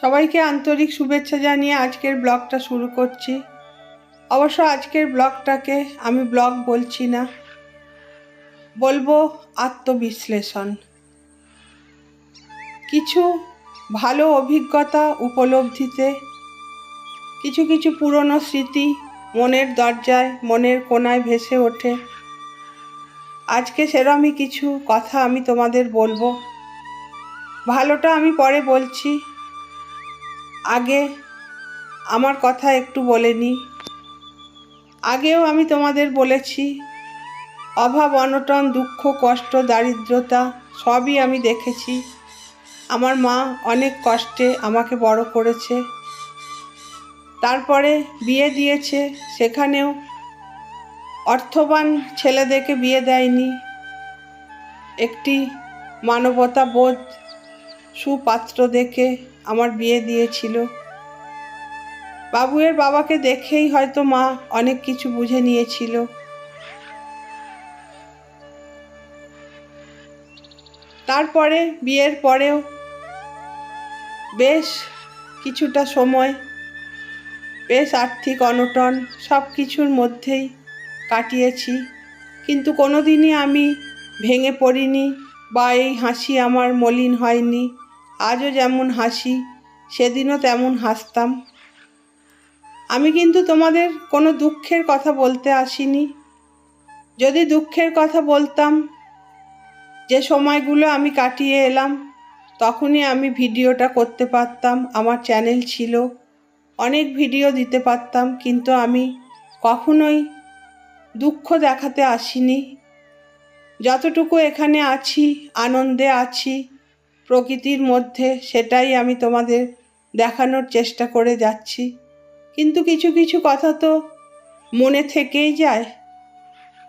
সবাইকে আন্তরিক শুভেচ্ছা জানিয়ে আজকের ব্লগটা শুরু করছি। অবশ্য আজকের ব্লগটাকে আমি ব্লগ বলছি না, বলব আত্মবিশ্লেষণ। কিছু ভালো অভিজ্ঞতা উপলব্ধিতে, কিছু কিছু পুরনো স্মৃতি মনের দরজায়, মনের কোনায় ভেসে ওঠে। আজকে সেরমই কিছু কথা আমি তোমাদের বলব। ভালোটা আমি পরে বলছি। আগে আমার কথা একটু বলে নিই আগেও আমি তোমাদের বলেছি, অভাব, অনটন, দুঃখ, কষ্ট, দারিদ্রতা সবই আমি দেখেছি। আমার মা অনেক কষ্টে আমাকে বড় করেছে। তারপরে বিয়ে দিয়েছে, সেখানেও অর্থবান ছেলেদেরকে বিয়ে দেয়নি। একটি মানবতা বোধ সুপাত্র দেখে আমার বিয়ে দিয়েছিল। বাবুয়ের বাবাকে দেখেই হয়তো মা অনেক কিছু বুঝে নিয়েছিল। তারপরে, বিয়ের পরেও বেশ কিছুটা সময়, বেশ আর্থিক অনটন সব কিছুর মধ্যেই কাটিয়েছি। কিন্তু কোনো দিনই আমি ভেঙে পড়িনি বা এই হাসি আমার মলিন হয়নি। আজও যেমন হাসি, সেদিনও তেমন হাসতাম। আমি কিন্তু তোমাদের কোনো দুঃখের কথা বলতে আসিনি। যদি দুঃখের কথা বলতাম, যে সময়গুলো আমি কাটিয়ে এলাম, তখনই আমি ভিডিওটা করতে পারতাম, আমার চ্যানেল ছিল। অনেক ভিডিও দিতে পারতাম, কিন্তু আমি কখনোই দুঃখ দেখাতে আসিনি। যতটুকু এখানে আছি, আনন্দে আছি প্রকৃতির মধ্যে সেটাই আমি তোমাদের দেখানোর চেষ্টা করে যাচ্ছি। কিন্তু কিছু কিছু কথা তো মনে থেকেই যায়।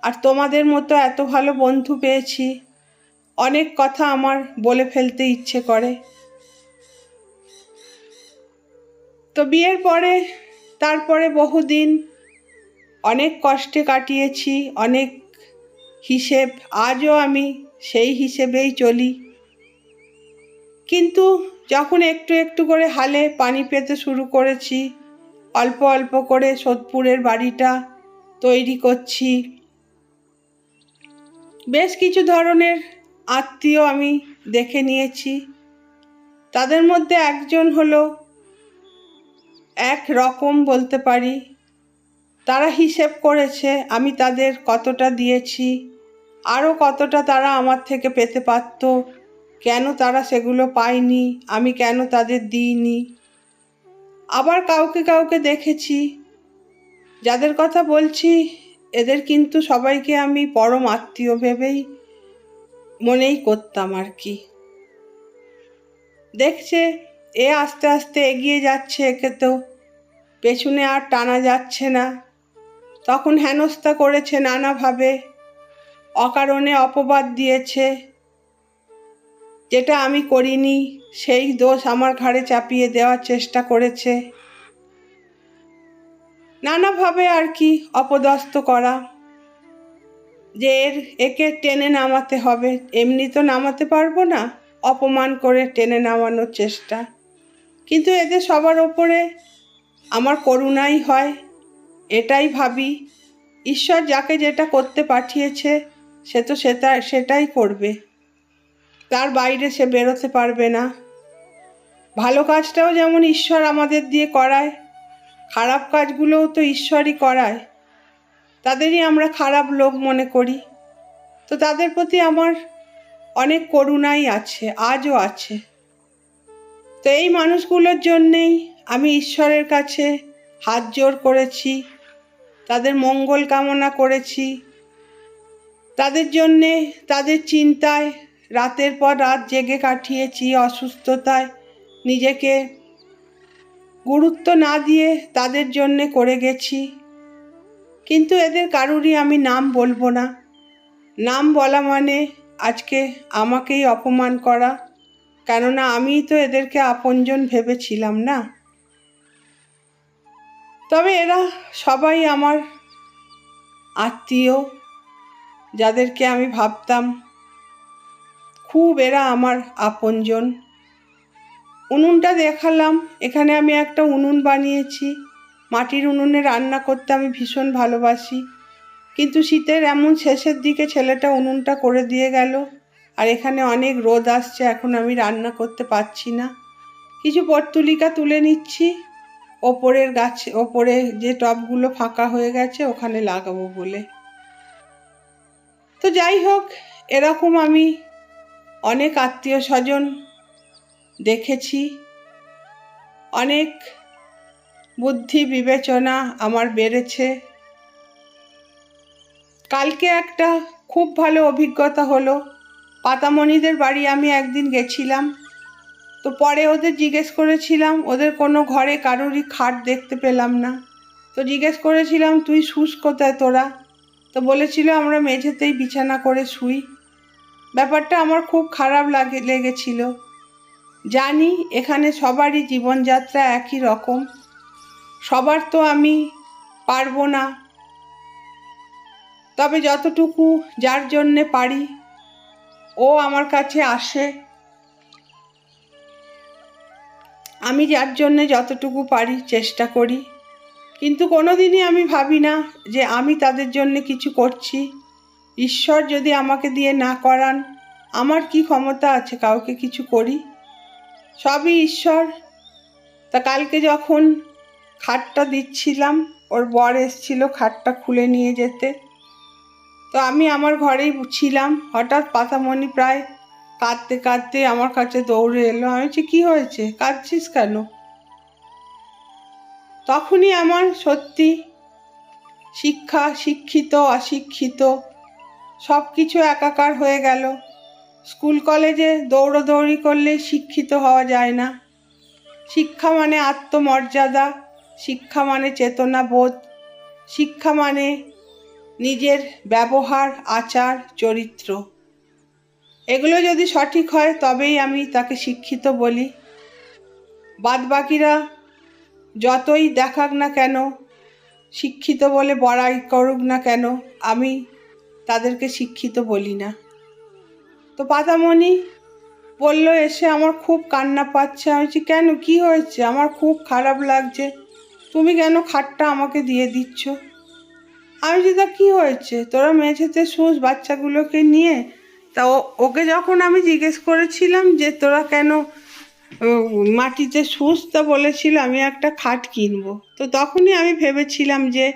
আর তোমাদের মতো এত ভালো বন্ধু পেয়েছি। অনেক কথা আমার বলে ফেলতে ইচ্ছে করে। তো বিয়ের পরে, তারপরে বহুদিন অনেক কষ্টে কাটিয়েছি, অনেক হিসেব, আজও আমি সেই হিসেবেই চলি। কিন্তু যখন একটু একটু করে হালে পানি পেতে শুরু করেছি, অল্প অল্প করে সোদপুরের বাড়িটা তৈরি করছি। বেশ কিছু ধরনের আত্মীয় আমি দেখে নিয়েছি। তাদের মধ্যে একজন হলো এক রকম বলতে পারি। তারা হিসেব করেছে আমি তাদের কতটা দিয়েছি, আরও কতটা তারা আমার থেকে পেতে পারত। কেন তারা সেগুলো পায়নি? আমি কেন তাদের দিইনি? আবার কাউকে কাউকে দেখেছি। যাদের কথা বলছি, এদের কিন্তু সবাইকে আমি পরম আত্মীয় ভেবেই মনেই করতাম আর কি। দেখছে, এ আস্তে আস্তে এগিয়ে যাচ্ছে একে তো। পেছনে আর টানা যাচ্ছে না। তখন হেনস্থা করেছে নানাভাবে। অকারণে অপবাদ দিয়েছে। যেটা আমি করিনি, সেই দোষ আমার ঘাড়ে চাপিয়ে দেওয়ার চেষ্টা করেছে। নানাভাবে আর কি অপদস্থ করা। যে এর, একে টেনে নামাতে হবে। এমনি তো নামাতে পারব না, অপমান করে টেনে নামানোর চেষ্টা। কিন্তু এদের সবার ওপরে আমার করুণাই হয়, এটাই ভাবি। ঈশ্বর যাকে যেটা করতে পাঠিয়েছে, সে তো সেটা, সেটাই করবে। তার বাইরে সে বেরোতে পারবে না। ভালো কাজটাও যেমন ঈশ্বর আমাদের দিয়ে করায়, খারাপ কাজগুলোও তো ঈশ্বরই করায়। তাদেরই আমরা খারাপ লোক মনে করি। তো তাদের প্রতি আমার অনেক করুণাই আছে, আজও আছে। তো এই মানুষগুলোর জন্যেই আমি ঈশ্বরের কাছে হাত জোর করেছি, তাদের মঙ্গল কামনা করেছি। তাদের জন্যে তাদের চিন্তায় রাতের পর রাত জেগে কাটিয়েছি অসুস্থতায়। নিজেকে গুরুত্ব না দিয়ে তাদের জন্যে করে গেছি। কিন্তু এদের কারুরই আমি নাম বলব না। নাম বলা মানে আজকে আমাকেই অপমান করা। কেননা আমিই তো এদেরকে আপনজন ভেবেছিলাম না। তবে এরা সবাই আমার আত্মীয়, যাদেরকে আমি ভাবতাম। খুব এরা আমার আপনজন। উনুনটা দেখালাম, এখানে আমি একটা উনুন বানিয়েছি। মাটির উনুনে রান্না করতে আমি ভীষণ ভালোবাসি। কিন্তু শীতের এমন শেষের দিকে ছেলেটা উনুনটা করে দিয়ে গেল, আর এখানে অনেক রোদ আসছে, এখন আমি রান্না করতে পারছি না। কিছু পর্তুলিকা তুলে নিচ্ছি। ওপরের গাছ, ওপরে যে টবগুলো ফাঁকা হয়ে গেছে, ওখানে লাগাবো বলে। তো যাই হোক, এরকম আমি অনেক আত্মীয় স্বজন দেখেছি। অনেক বুদ্ধি বিবেচনা আমার বেড়েছে। কালকে একটা খুব ভালো অভিজ্ঞতা হলো। পাতামণিদের বাড়ি আমি একদিন গেছিলাম। তো পরে ওদের জিজ্ঞেস করেছিলাম, ওদের কোনো ঘরে কারোরই খাট দেখতে পেলাম না। তো জিজ্ঞেস করেছিলাম, তুই শুস কোথায় তোরা? তো বলেছিল, আমরা মেঝেতেই বিছানা করে শুই। ব্যাপারটা আমার খুব খারাপ লাগে, লেগেছিল। জানি এখানে সবারই জীবনযাত্রা একই রকম। সবার তো আমি পারব না। তবে যতটুকু যার জন্যে পারি, ও আমার কাছে আসে। আমি যার জন্যে যতটুকু পারি চেষ্টা করি। কিন্তু কোনোদিনই আমি ভাবি না যে আমি তাদের জন্য কিছু করছি। ঈশ্বর যদি আমাকে দিয়ে না করান, আমার কি ক্ষমতা আছে কাউকে কিছু করি? সবই ঈশ্বর। তা কালকে যখন খাটটা দিচ্ছিলাম, ওর বর এসছিল খাটটা খুলে নিয়ে যেতে। তো আমি আমার ঘরেই ছিলাম। হঠাৎ পাতামণি প্রায় কাঁদতে কাঁদতে আমার কাছে দৌড়ে এলো। আমি বলছি, কী হয়েছে? কাঁদছিস কেন? তখনই আমার সত্যি শিক্ষা, শিক্ষিত, অশিক্ষিত সব কিছু একাকার হয়ে গেল। স্কুল কলেজে দৌড়োদৌড়ি করলে শিক্ষিত হওয়া যায় না। শিক্ষা মানে আত্মমর্যাদা, শিক্ষা মানে চেতনাবোধ, শিক্ষা মানে নিজের ব্যবহার, আচার, চরিত্র। এগুলো যদি সঠিক হয়, তবেই আমি তাকে শিক্ষিত বলি। বাদবাকিরা যতই দেখাক না কেন, শিক্ষিত বলে বড়াই করুক না কেন, আমি তাদেরকে শিক্ষিত বলি না। তো পাতামণি বলল, এসে আমার খুব কান্না পাচ্ছে। আমি বলছি, কেন? কি হয়েছে? আমার খুব খারাপ লাগছে। তুমি কেন খাটটা আমাকে দিয়ে দিচ্ছ? আমি যে তা কী হয়েছে? তোরা মেঝেতে শুস বাচ্চাগুলোকে নিয়ে। তা ওকে যখন আমি জিজ্ঞেস করেছিলাম যে, তোরা কেন মাটিতে শুস? তা বলেছিল, আমি একটা খাট কিনবো। তো তখনই আমি ভেবেছিলাম যে,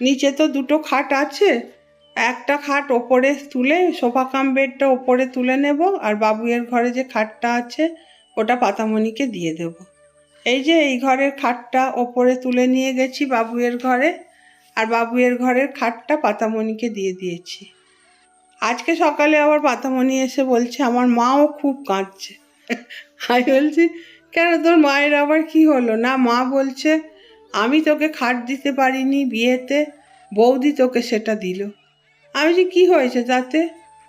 নিচে তো দুটো খাট আছে একটা খাট ওপরে তুলে, সোফা কাম বেডটা ওপরে তুলে নেব আর বাবুয়ের ঘরে যে খাটটা আছে, ওটা পাতামণিকে দিয়ে দেব। এই যে এই ঘরের খাটটা ওপরে তুলে নিয়ে গেছি বাবুয়ের ঘরে আর বাবুয়ের ঘরের খাটটা পাতামণিকে দিয়ে দিয়েছি। আজকে সকালে আবার পাতামণি এসে বলছে, আমার মাও খুব কাঁদছে। আমি বলছি, কেন তোর মায়ের আবার কি হলো? না, মা বলছে, আমি তোকে খাট দিতে পারিনি বিয়েতে, বৌদি তোকে সেটা দিল। আমি যে কি হয়েছে তাতে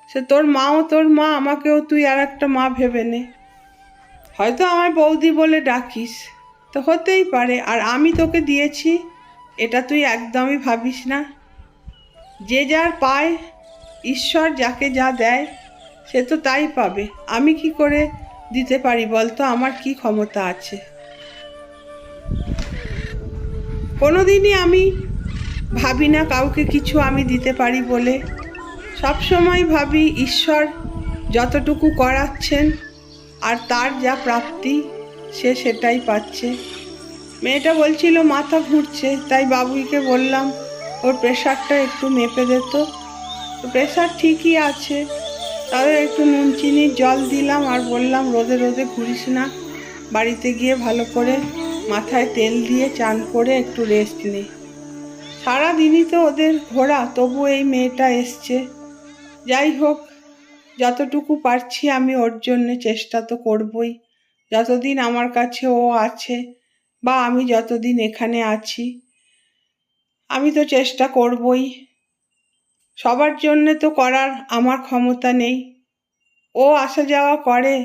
সে তোর মাও তোর মা, আমাকেও তুই আর একটা মা ভেবে নে। হয়তো আমার বৌদি বলে ডাকিস, তো হতেই পারে। আর আমি তোকে দিয়েছি, এটা তুই একদমই ভাবিস না। যে যার পায়, ঈশ্বর যাকে যা দেয়, সে তো তাই পাবে। আমি কি করে দিতে পারি বলতো? আমার কি ক্ষমতা আছে? কোনোদিনই আমি ভাবি না কাউকে কিছু আমি দিতে পারি বলে। সব সময় ভাবি ঈশ্বর যতটুকু করাচ্ছেন আর তার যা প্রাপ্তি, সে সেটাই পাচ্ছে। মেয়েটা বলছিল, মাথা ঘুরছে। তাই বাবুইকে বললাম, ওর প্রেশারটা একটু মেপে দিত তো। প্রেশার ঠিকই আছে তাদের একটু নুন চিনির জল দিলাম। আর বললাম, রোদে রোদে ঘুরিস না। বাড়িতে গিয়ে ভালো করে মাথায় তেল দিয়ে চান করে একটু রেস্ট নে। সারাদিনই তো ওদের ঘোরা, তবু এই মেয়েটা এসছে। যাই হোক, যতটুকু পারছি আমি ওর জন্য চেষ্টা তো করবই। যতদিন আমার কাছে ও আছে বা আমি যতদিন এখানে আছি, আমি তো চেষ্টা করবই। সবার জন্য তো করার আমার ক্ষমতা নেই। ও আসা যাওয়া করে,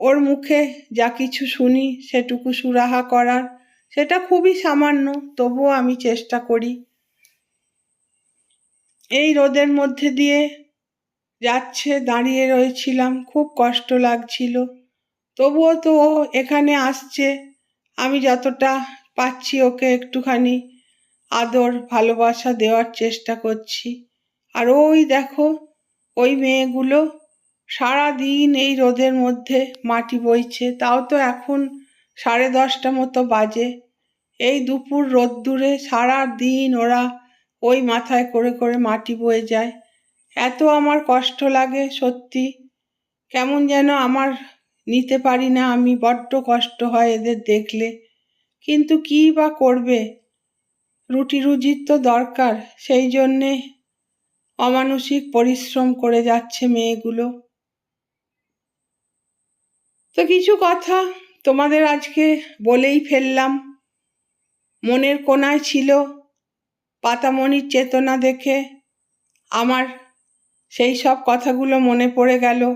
ওর মুখে যা কিছু শুনি সেটুকু সুরাহা করার সেটা খুবই সামান্য, তবুও আমি চেষ্টা করি। এই রোদের মধ্যে দিয়ে যাচ্ছে, দাঁড়িয়ে রয়েছিলাম, খুব কষ্ট লাগছিল। তবুও তো ও এখানে আসছে, আমি যতটা পাচ্ছি ওকে একটুখানি আদর, ভালোবাসা দেওয়ার চেষ্টা করছি। আর ওই দেখো, ওই মেয়েগুলো সারা দিন এই রোদের মধ্যে মাটি বইছে, তাও তো এখন সাড়ে দশটা মতো বাজে। এই দুপুর রোদ্দুরে সারা দিন ওরা ওই মাথায় করে করে মাটি বয়ে যায়। এত আমার কষ্ট লাগে, সত্যি। কেমন যেন আমার নিতে পারি না, আমি বড্ড কষ্ট হয় এদের দেখলে। কিন্তু কী বা করবে? রুটি রুজির তো দরকার, সেই জন্যে অমানসিক পরিশ্রম করে যাচ্ছে মেয়েগুলো। তো কিছু কথা তোমাদের আজকে বলেই ফেললাম। মনের কোনায় ছিল পাতামণির চেতনা দেখে। আমার সেই সব কথাগুলো মনে পড়ে গেল।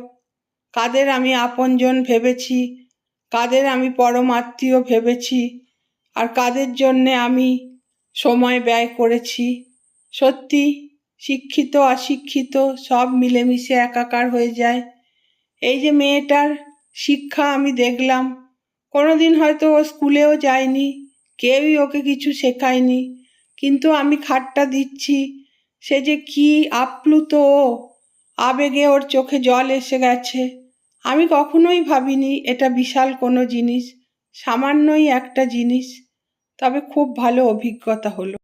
কাদের আমি আপনজন ভেবেছি, কাদের আমি পরম আত্মীয় ভেবেছি, আর কাদের জন্যে আমি সময় ব্যয় করেছি। সত্যি শিক্ষিত, অশিক্ষিত, সব মিলেমিশে একাকার হয়ে যায়। এই যে মেয়েটার শিক্ষা আমি দেখলাম কোনোদিন হয়তো ও স্কুলেও যায়নি, কেউই ওকে কিছু শেখায়নি, কিন্তু আমি খাটটা দিচ্ছি, সে যে কি আপ্লুত ও, আবেগে ওর চোখে জল এসে গেছে। আমি কখনোই ভাবিনি এটা বিশাল কোনো জিনিস, সামান্যই একটা জিনিস, তবে খুব ভালো অভিজ্ঞতা হলো।